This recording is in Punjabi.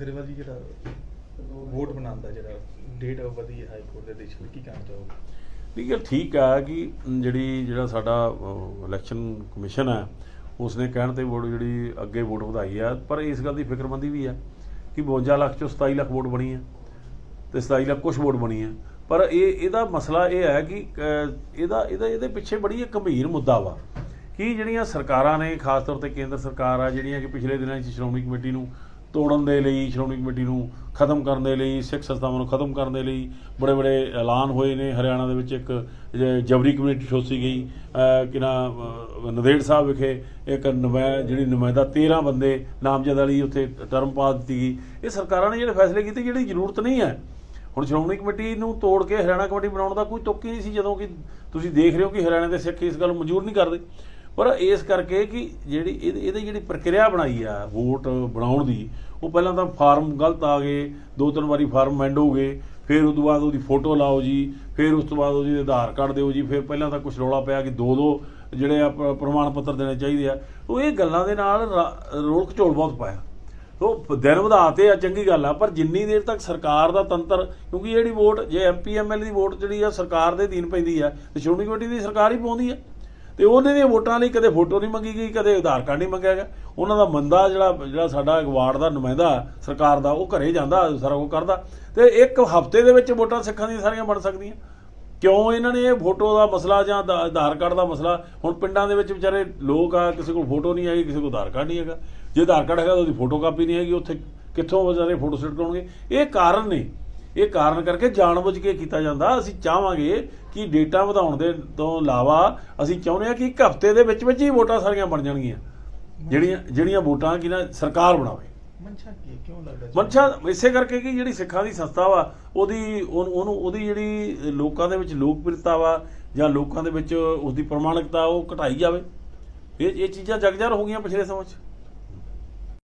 ਗਰੇਵਾਲ ਜੀ ਜਿਹੜਾ ਵੋਟ ਬਣਾਉਂਦਾ ਜਿਹੜਾ ਡੇਟ ਵਧੀ ਹੈ ਹਾਈ ਕੋਰਟ ਦੇ ਆਦੇਸ਼ ਲਈ, ਕੀ ਕਹਿਣਾ ਚਾਹੋਗੇ? ਨਹੀਂ ਗੱਲ ਠੀਕ ਆ ਕਿ ਜਿਹੜੀ ਜਿਹੜਾ ਸਾਡਾ ਇਲੈਕਸ਼ਨ ਕਮਿਸ਼ਨ ਹੈ, ਉਸਨੇ ਕਹਿਣ ਤੇ ਵੋਟ ਜਿਹੜੀ ਅੱਗੇ ਵੋਟ ਵਧਾਈ ਆ, ਪਰ ਇਸ ਗੱਲ ਦੀ ਫਿਕਰਮੰਦੀ ਵੀ ਆ ਕਿ 52 ਲੱਖ ਚੋਂ 27 ਲੱਖ ਵੋਟ ਬਣੀ ਆ ਤੇ 27 ਲੱਖ ਕੁਝ ਵੋਟ ਬਣੀ ਆ। ਪਰ ਇਹ, ਇਹਦਾ ਮਸਲਾ ਇਹ ਹੈ ਕਿ ਇਹਦਾ ਇਹਦਾ, ਇਹਦੇ ਪਿੱਛੇ ਬੜੀ ਇੱਕ ਗੰਭੀਰ ਮੁੱਦਾ ਵਾ ਕਿ ਜਿਹੜੀਆਂ ਸਰਕਾਰਾਂ ਨੇ, ਖਾਸ ਤੌਰ ਤੇ ਕੇਂਦਰ ਸਰਕਾਰ ਆ, ਜਿਹੜੀਆਂ ਕਿ ਪਿਛਲੇ ਦਿਨਾਂ 'ਚ ਸ਼੍ਰੋਮਣੀ ਕਮੇਟੀ ਨੂੰ ਤੋੜਨ ਦੇ ਲਈ, ਸ਼੍ਰੋਮਣੀ ਕਮੇਟੀ ਨੂੰ ਖਤਮ ਕਰਨ ਦੇ ਲਈ, ਸਿੱਖ ਸੰਸਥਾਵਾਂ ਨੂੰ ਖਤਮ ਕਰਨ ਦੇ ਲਈ ਬੜੇ ਬੜੇ ਐਲਾਨ ਹੋਏ ਨੇ। ਹਰਿਆਣਾ ਦੇ ਵਿੱਚ ਇੱਕ ਜਬਰੀ ਕਮੇਟੀ ਠੋਸੀ ਗਈ ਕਿ ਨਾ, ਅਹ, ਨੰਦੇੜ ਸਾਹਿਬ ਵਿਖੇ ਇੱਕ ਨੁਮਾਇ ਜਿਹੜੀ ਨੁਮਾਇੰਦਾ 13 ਬੰਦੇ ਨਾਮਜ਼ਦ ਵਾਲੀ ਉੱਥੇ ਟਰਮ ਪਾ ਦਿੱਤੀ ਗਈ। ਇਹ ਸਰਕਾਰਾਂ ਨੇ ਜਿਹੜੇ ਫੈਸਲੇ ਕੀਤੇ, ਜਿਹੜੀ ਜ਼ਰੂਰਤ ਨਹੀਂ ਹੈ। ਹੁਣ ਸ਼੍ਰੋਮਣੀ ਕਮੇਟੀ ਨੂੰ ਤੋੜ ਕੇ ਹਰਿਆਣਾ ਕਮੇਟੀ ਬਣਾਉਣ ਦਾ ਕੋਈ ਤੁੱਕ ਹੀ ਨਹੀਂ ਸੀ, ਜਦੋਂ ਕਿ ਤੁਸੀਂ ਦੇਖ ਰਹੇ ਹੋ ਕਿ ਹਰਿਆਣਾ ਦੇ ਸਿੱਖ ਇਸ ਗੱਲ ਨੂੰ ਮਨਜ਼ੂਰ ਨਹੀਂ ਕਰਦੇ। ਪਰ ਇਸ ਕਰਕੇ ਕਿ ਜਿਹੜੀ ਇਹਦੀ ਇਹਦੀ ਜਿਹੜੀ ਪ੍ਰਕਿਰਿਆ ਬਣਾਈ ਆ, ਵੋਟ ਬਣਾਉਣ ਦੀ, ਉਹ ਪਹਿਲਾਂ ਤਾਂ ਫਾਰਮ ਗਲਤ ਆ ਗਏ, ਦੋ ਤਿੰਨ ਵਾਰੀ ਫਾਰਮ ਮੈਂਡ ਹੋ ਗਏ, ਫਿਰ ਉਸ ਤੋਂ ਬਾਅਦ ਉਹਦੀ ਫੋਟੋ ਲਾਓ ਜੀ, ਫਿਰ ਉਸ ਤੋਂ ਬਾਅਦ ਉਹਦੀ ਆਧਾਰ ਕਾਰਡ ਦਿਓ ਜੀ, ਫਿਰ ਪਹਿਲਾਂ ਤਾਂ ਕੁਝ ਰੌਲਾ ਪਿਆ ਕਿ ਦੋ ਦੋ ਜਿਹੜੇ ਆ ਪ੍ਰਮਾਣ ਪੱਤਰ ਦੇਣੇ ਚਾਹੀਦੇ ਆ। ਉਹ ਇਹ ਗੱਲਾਂ ਦੇ ਨਾਲ ਰਾ- ਰੋਲ ਖਚੋਲ ਬਹੁਤ ਪਾਇਆ। ਉਹ ਦਿਨ ਵਧਾਤੇ ਆ, ਚੰਗੀ ਗੱਲ ਆ, ਪਰ ਜਿੰਨੀ ਦੇਰ ਤੱਕ ਸਰਕਾਰ ਦਾ ਤੰਤਰ, ਕਿਉਂਕਿ ਜਿਹੜੀ ਵੋਟ, ਜੇ ਐਮਪੀ ਐਮਐਲ ਦੀ ਵੋਟ ਜਿਹੜੀ ਆ, ਸਰਕਾਰ ਦੇ ਅਧੀਨ ਪੈਂਦੀ ਆ, ਤੇ ਸ਼੍ਰੋਮਣੀ ਕਮੇਟੀ ਦੀ ਸਰਕਾਰ ਹੀ ਪਾਉਂਦੀ ਆ। ਤੇ ਉਹਨੇ ਦੀਆਂ ਵੋਟਾਂ ਲਈ ਕਦੇ ਫੋਟੋ ਨਹੀਂ ਮੰਗੀ ਗਈ, ਕਦੇ ਆਧਾਰ ਕਾਰਡ ਨਹੀਂ ਮੰਗਿਆ ਗਿਆ। ਉਹਨਾਂ ਦਾ ਮੰਦਾ ਜਿਹੜਾ ਜਿਹੜਾ ਸਾਡਾ ਵਾਰਡ ਦਾ ਨੁਮਾਇੰਦਾ ਸਰਕਾਰ ਦਾ, ਉਹ ਘਰੇ ਜਾਂਦਾ, ਸਾਰਾ ਉਹ ਕਰਦਾ। ਤੇ ਇੱਕ ਹਫ਼ਤੇ ਦੇ ਵਿੱਚ ਵੋਟਾਂ ਸਿੱਖਾਂ ਦੀਆਂ ਸਾਰੀਆਂ ਬਣ ਸਕਦੀਆਂ। ਕਿਉਂ ਇਹਨਾਂ ਨੇ ਇਹ ਫੋਟੋ ਦਾ ਮਸਲਾ ਜਾਂ ਆਧਾਰ ਕਾਰਡ ਦਾ ਮਸਲਾ? ਹੁਣ ਪਿੰਡਾਂ ਦੇ ਵਿੱਚ ਵਿਚਾਰੇ ਲੋਕ ਆ, ਕਿਸੇ ਕੋਲ ਫੋਟੋ ਨਹੀਂ ਹੈਗੀ, ਕਿਸੇ ਕੋਲ ਆਧਾਰ ਕਾਰਡ ਨਹੀਂ ਹੈਗਾ। ਜੇ ਆਧਾਰ ਕਾਰਡ ਹੈਗਾ ਤਾਂ ਉਹਦੀ ਫੋਟੋ ਕਾਪੀ ਨਹੀਂ ਹੈਗੀ, ਉੱਥੇ ਕਿੱਥੋਂ ਵਿਚਾਰੇ ਫੋਟੋ ਸਟੇਟ ਕਰਾਉਣਗੇ ਇਹ ਕਾਰਨ ਨੇ। ਇਹ ਕਾਰਨ ਕਰਕੇ ਜਾਣਬੁੱਝ ਕੇ ਕੀਤਾ ਜਾਂਦਾ। ਅਸੀਂ ਚਾਹਾਂਗੇ ਕਿ ਡੇਟਾ ਵਧਾਉਣ ਦੇ ਤੋਂ ਇਲਾਵਾ ਅਸੀਂ ਚਾਹੁੰਦੇ ਹਾਂ ਕਿ ਇੱਕ ਹਫ਼ਤੇ ਦੇ ਵਿੱਚ ਵਿੱਚ ਹੀ ਵੋਟਾਂ ਸਾਰੀਆਂ ਬਣ ਜਾਣਗੀਆਂ। ਜਿਹੜੀਆਂ ਜਿਹੜੀਆਂ ਵੋਟਾਂ ਕਿ ਨਾ ਸਰਕਾਰ ਬਣਾਵੇ। ਮਨਸ਼ਾ ਕੀ ਹੈ? ਕਿਉਂ ਲੱਗਦਾ ਮਨਸ਼ਾ ਇਸੇ ਕਰਕੇ ਕਿ ਜਿਹੜੀ ਸਿੱਖਾਂ ਦੀ ਸੰਸਥਾ ਵਾ ਉਹਦੀ ਉਹਨੂੰ ਉਹਨੂੰ- ਉਹਦੀ ਜਿਹੜੀ ਲੋਕਾਂ ਦੇ ਵਿੱਚ ਲੋਕਪ੍ਰਿਯਤਾ ਵਾ ਜਾਂ ਲੋਕਾਂ ਦੇ ਵਿੱਚ ਉਸਦੀ ਪ੍ਰਮਾਣਿਕਤਾ ਉਹ ਘਟਾਈ ਜਾਵੇ। ਇਹ ਇਹ ਚੀਜ਼ਾਂ ਜਗਜਰ ਹੋ ਗਈਆਂ ਪਿਛਲੇ ਸਮੇਂ 'ਚ।